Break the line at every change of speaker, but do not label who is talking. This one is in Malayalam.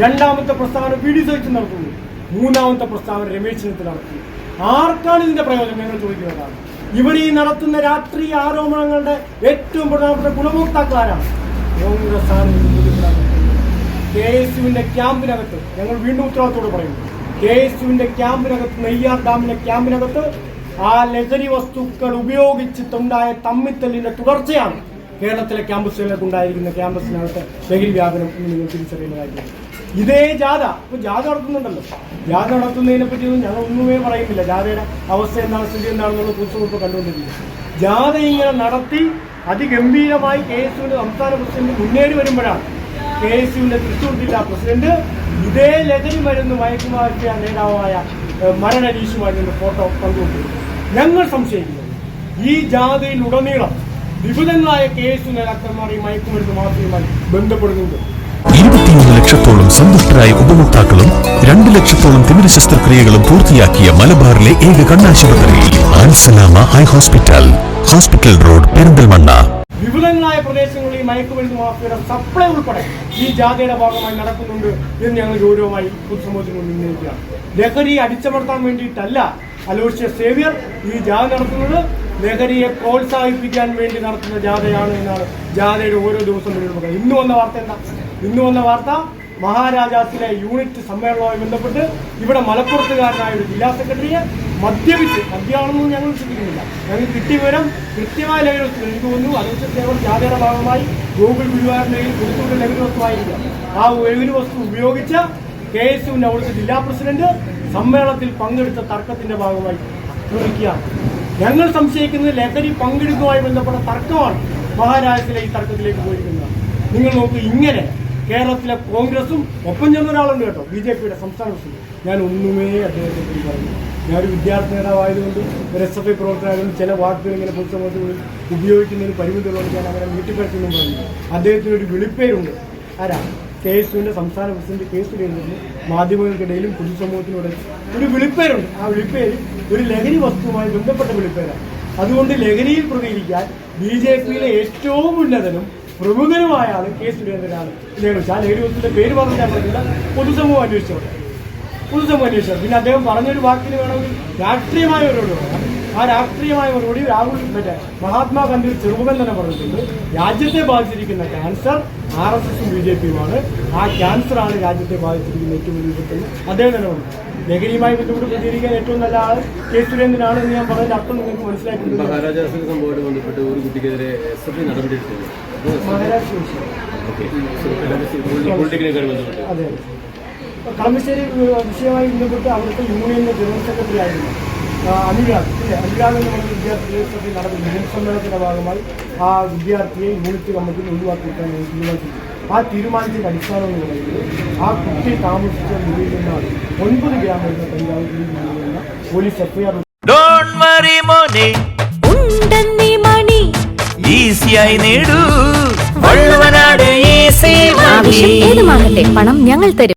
രണ്ടാമത്തെ പ്രസ്താവന പി ഡി സഹിച്ച് നടത്തുന്നു. മൂന്നാമത്തെ പ്രസ്താവന രമേശ് ചെന്നിത്തല നടത്തുന്നു ആർക്കാണ് ഇതിന്റെ പ്രയോജനം? ഞങ്ങൾ ചോദിക്കുന്നതാണ്. ഇവർ ഈ നടത്തുന്ന രാത്രി ആരോപണങ്ങളുടെ ഏറ്റവും പ്രധാനപ്പെട്ട ഗുണഭോക്താക്കളാരാണ്? കോൺഗ്രസ് ആണ് കെ എസ് യുവിന്റെ ക്യാമ്പിനകത്ത് ഞങ്ങൾ വീണ്ടും ഉത്തരവാദിത്തോട് പറയുന്നു. കെ എസ് യുവിന്റെ ക്യാമ്പിനകത്ത് നെയ്യാർ ഡാമിന്റെ ക്യാമ്പിനകത്ത് ആ ലഹരി വസ്തുക്കൾ ഉപയോഗിച്ചിട്ടുണ്ടായ തമ്മിത്തല്ലിന്റെ തുടർച്ചയാണ് കേരളത്തിലെ ക്യാമ്പസുകളിലേക്ക് ഉണ്ടായിരിക്കുന്ന ക്യാമ്പസിനകത്ത് ലഹരി വ്യാപനം എന്ന് നിങ്ങൾ തിരിച്ചറിയുന്ന ഇതേ ജാഥ ഇപ്പൊ ജാഥ നടത്തുന്നുണ്ടല്ലോ. ജാഥ നടത്തുന്നതിനെ പറ്റിയൊന്നും ഞങ്ങൾ ഒന്നുമേ പറയുന്നില്ല. ജാഥയുടെ അവസ്ഥ എന്താണ് സ്ഥിതി എന്താണെന്നുള്ള പുസ്തകം കണ്ടുകൊണ്ടിരിക്കുന്നത് ജാഥ ഇങ്ങനെ നടത്തി അതിഗംഭീരമായി കെ എസ് യുവിന്റെ സംസ്ഥാന പ്രസിഡന്റ് മുന്നേറി വരുമ്പോഴാണ് കെ എസ് യുവിന്റെ തൃശൂർ ജില്ലാ പ്രസിഡന്റ് ഇതേ ലഹരി മരുന്ന് മയക്കുമാറ്റിയ നേതാവായ മരണ മരൺ ഫോട്ടോ പങ്കുവെക്കുന്നത് ഞങ്ങൾ സംശയിക്കുന്നത് ഈ ജാഥയിൽ ഉടനീളം വിപുലങ്ങളായ കെ എസ് യു നേതാക്കന്മാർ ഈ മയക്കുമരുന്ന് മാഫിയുമായി ബന്ധപ്പെടുന്നുണ്ട്.
ഇരുപത്തിയൊന്ന് ലക്ഷത്തോളം സന്തുഷ്ടരായ ഉപഭോക്താക്കളും രണ്ട് ലക്ഷത്തോളം തിമിര ശസ്ത്രക്രിയകളും പൂർത്തിയാക്കിയ മലബാറിലെ ഏക കണ്ണാശുപത്രി ആൻസലാമ eye hospital hospital road Perinthalmanna.
വിപുലങ്ങളായ പ്രദേശങ്ങളിൽ മയക്കുമരുന്ന് മാഫിയുടെ സപ്ലൈ ഉൾപ്പെടെ ഈ ജാഥയുടെ ഭാഗമായി നടക്കുന്നുണ്ട് എന്ന് ഞങ്ങൾ ഗൗരവമായി പൊതുസമൂഹത്തിന് ഉന്നയിക്കുകയാണ് ലഹരി അടിച്ചമർത്താൻ വേണ്ടിയിട്ടല്ല അലോഷ്യ സേവ്യർ ഈ ജാഥ നടത്തുന്നത്. ലഹരിയെ പ്രോത്സാഹിപ്പിക്കാൻ വേണ്ടി നടത്തുന്ന ജാഥയാണ് എന്നാണ് ജാഥയുടെ ഓരോ ദിവസം പറയുന്നത് ഇന്ന് വന്ന വാർത്ത എന്താ? ഇന്ന് വന്ന വാർത്ത മഹാരാജാസിലെ യൂണിറ്റ് സമ്മേളനവുമായി ബന്ധപ്പെട്ട് ഇവിടെ മലപ്പുറത്തുകാരനായ ഒരു ജില്ലാ സെക്രട്ടറിയെ മദ്യപിച്ച് മദ്യമാണെന്ന് ഞങ്ങൾ വിശ്വസിക്കുന്നില്ല. ഞങ്ങൾ കിട്ടിയ വിവരം കൃത്യമായ ലഹരി വസ്തു എനിക്ക് തോന്നുന്നു അലോഷ്യ സേവർ ജാഥയുടെ ഭാഗമായി ഗൂഗിൾ ഗുരുവായൂരിനെയും കൊടുത്തുകൊണ്ട് ലഹരി വസ്തുവായിരിക്കാം ആ ലഹരി വസ്തു ഉപയോഗിച്ച കെ എസ് യുവിന്റെ അവിടുത്തെ ജില്ലാ പ്രസിഡന്റ് സമ്മേളനത്തിൽ പങ്കെടുത്ത തർക്കത്തിന്റെ ഭാഗമായി ആക്രമിക്കുകയാണ് ഞങ്ങൾ സംശയിക്കുന്നത് ലഹരി പങ്കെടുക്കുമായി ബന്ധപ്പെട്ട തർക്കമാണ് മഹാരാജ്യത്തിലെ ഈ തർക്കത്തിലേക്ക് പോയിരിക്കുന്നത്. നിങ്ങൾ നോക്കൂ ഇങ്ങനെ കേരളത്തിലെ കോൺഗ്രസും ഒപ്പം ചേർന്ന ഒരാളുണ്ട് കേട്ടോ ബി ജെ പിയുടെ സംസ്ഥാന പ്രസിഡന്റ്. ഞാൻ ഒന്നുമേ അദ്ദേഹത്തെ പറ്റി പറഞ്ഞു ഞാനൊരു വിദ്യാർത്ഥി നേതാവായതുകൊണ്ട് ഒരു എസ് എഫ് ഐ പ്രവർത്തനമായതുകൊണ്ട് ചില വാക്കുകൾ ഇങ്ങനെ പൊതുസമൂഹത്തിൽ ഉപയോഗിക്കുന്നതിന് പരിമിതികളുണ്ട് ഞാൻ അങ്ങനെ വീട്ടിപ്പരച്ചൊന്നും പറഞ്ഞു അദ്ദേഹത്തിനൊരു വിളിപ്പേരുണ്ട്. ആരാ? കെ എസ് യുവിന്റെ സംസ്ഥാന പ്രസിഡന്റ് കെ സുരേന്ദ്രന് മാധ്യമങ്ങൾക്കിടയിലും പൊതുസമൂഹത്തിനോട് ഒരു വിളിപ്പേരുണ്ട്. ആ വിളിപ്പേര് ഒരു ലഹരി വസ്തുവുമായി ബന്ധപ്പെട്ട വിളിപ്പേരാണ്. അതുകൊണ്ട് ലഹരിയിൽ പ്രതികരിക്കാൻ ബി ജെ പിയിലെ ഏറ്റവും ഉന്നതനും പ്രമുഖനുമായ ആൾ കെ സുരേന്ദ്രനാണ്. ഇതിനെക്കുറിച്ച് ആ ലഹരി വസ്തുവിന്റെ പേര് പറഞ്ഞാൽ പറഞ്ഞില്ല. പൊതുസമൂഹം അന്വേഷിച്ചോട്ടെ. പൊതുസമൂഹം അന്വേഷിച്ചു പിന്നെ അദ്ദേഹം പറഞ്ഞൊരു വാക്കിന് വേണമെങ്കിൽ രാഷ്ട്രീയമായ ഒരു ആ രാഷ്ട്രീയമായ മറുപടി രാഹുൽ മറ്റേ മഹാത്മാഗാന്ധി ചെറുപ്പം തന്നെ പറഞ്ഞിട്ടുണ്ട്. രാജ്യത്തെ ബാധിച്ചിരിക്കുന്ന ക്യാൻസർ ആർ എസ് എസും ബി ജെ പിയുമാണ് ആ ക്യാൻസറാണ് രാജ്യത്തെ ബാധിച്ചിരിക്കുന്ന ഏറ്റവും വലിയ വിപത്ത്. അദ്ദേഹം തന്നെ പറഞ്ഞു. ലഹരിയുമായി ബന്ധപ്പെട്ട് പ്രതികരിക്കാൻ ഏറ്റവും നല്ല ആൾ കെ സുരേന്ദ്രനാണ് എന്ന് ഞാൻ പറഞ്ഞതിന്റെ അർത്ഥം നിങ്ങൾക്ക് മനസ്സിലാക്കിയിട്ടുണ്ട്
സംഭവമായിട്ട് ബന്ധപ്പെട്ട് ഒരു കുട്ടിക്കെതിരെ എസ് എഫ്
അതെ. കളമശ്ശേരി വിഷയമായി ബന്ധപ്പെട്ട് അവിടുത്തെ യൂണിയന്റെ ജനറൽ സെക്രട്ടറി ആയിരുന്നു. അനുരാഗ് ഇല്ലേ അനുരാഗ് എന്ന് പറഞ്ഞ വിദ്യാർത്ഥി നടന്ന സമ്മേളനത്തിന്റെ ഭാഗമായി ആ വിദ്യാർത്ഥിയെ യൂണിറ്റ് കമ്മിറ്റിയിൽ ഒഴിവാക്കിയിട്ടാണ് തീരുമാനിച്ചത്. ആ തീരുമാനത്തിന്റെ അടിസ്ഥാനം എന്ന് പറയുന്നത് ആ കുട്ടി താമസിച്ച മുറിയിൽ നിന്നാണ്. ഒൻപത് ഗ്രാം വരുന്ന കഞ്ചാവ് പിടികൂടിയെന്ന പോലീസ് എഫ്ഐആർ
ഡോണ്ട് വറി മോനെ.
ഉണ്ടെന്നീ മണി.
ഈസിയായി നേടൂ.
ആവശ്യം ഏതുമാകട്ടെ പണം ഞങ്ങൾ തരും.